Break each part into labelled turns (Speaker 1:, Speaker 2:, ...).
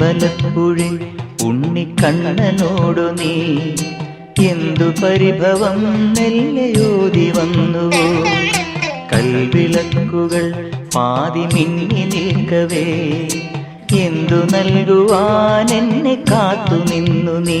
Speaker 1: അമ്പലപ്പുഴി ഉണ്ണിക്കണ്ണനോടു നീ എന്തു പരിഭവം നെല്ലയോതി വന്നുവോ? കൽവിളക്കുകൾ പാതി മിന്നി നിൽക്കവേ എന്തു നൽകുവാൻ എന്നെ കാത്തു നിന്നു നീ?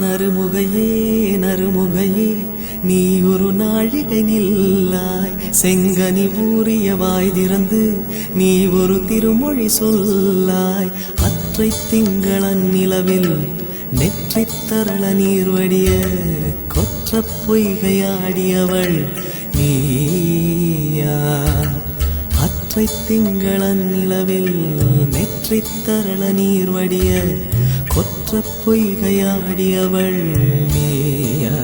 Speaker 2: நறுமுகையே நறுமுகையே நீ ஒரு நாழிகை நில்லாய். செங்கனி ஊறிய வாய் திறந்து நீ ஒரு திருமொழி சொல்லாய். அற்றை திங்களன் நிலவில் நெற்றி தரள நீர் வடிய கொற்ற பொய்கையாடியவள் நீயா. அற்றை திங்களன் நிலவில் நெற்றி தரள நீர் வடிய கொற்ற பொய்கையாடியவள் நீயா?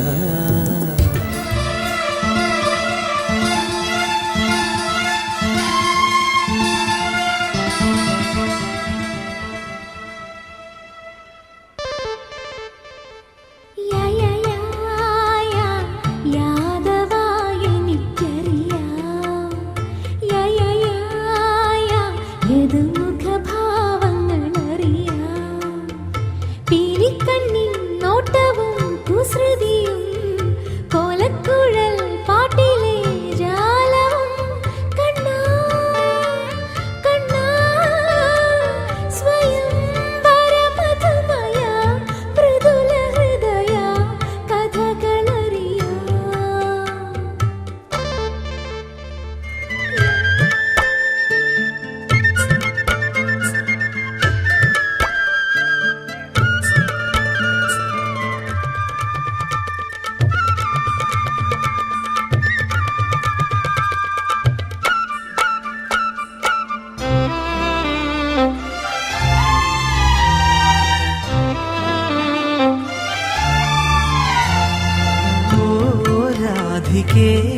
Speaker 3: kia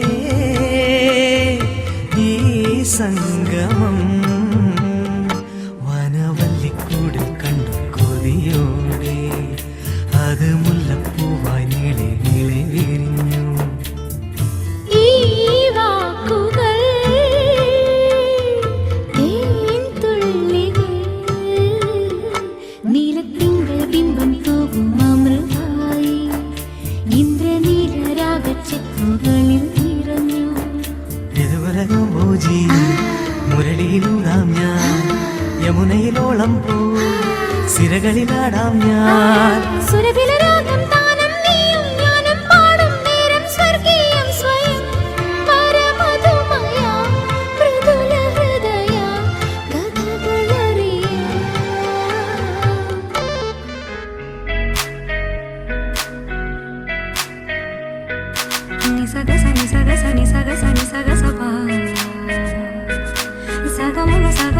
Speaker 2: ഇതുവരകം പൂജി നാം ഞാൻ. യമുനയിലോളം പോ. സിരകളിലാടാം ഞാൻ.
Speaker 3: സുരഭില രാഗം താനം നീയും ഞാനും പാടും നേരം സ്വർഗീയം സ്വയം. പരമധുമയ മൃദുല ഹൃദയ കഥകളറിയാം.
Speaker 4: sa ga sa ni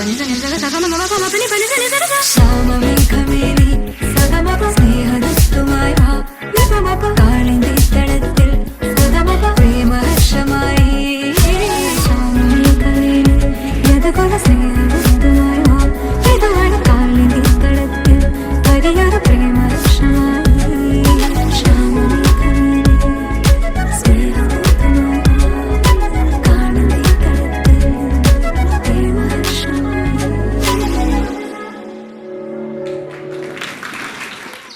Speaker 4: Pani, pani,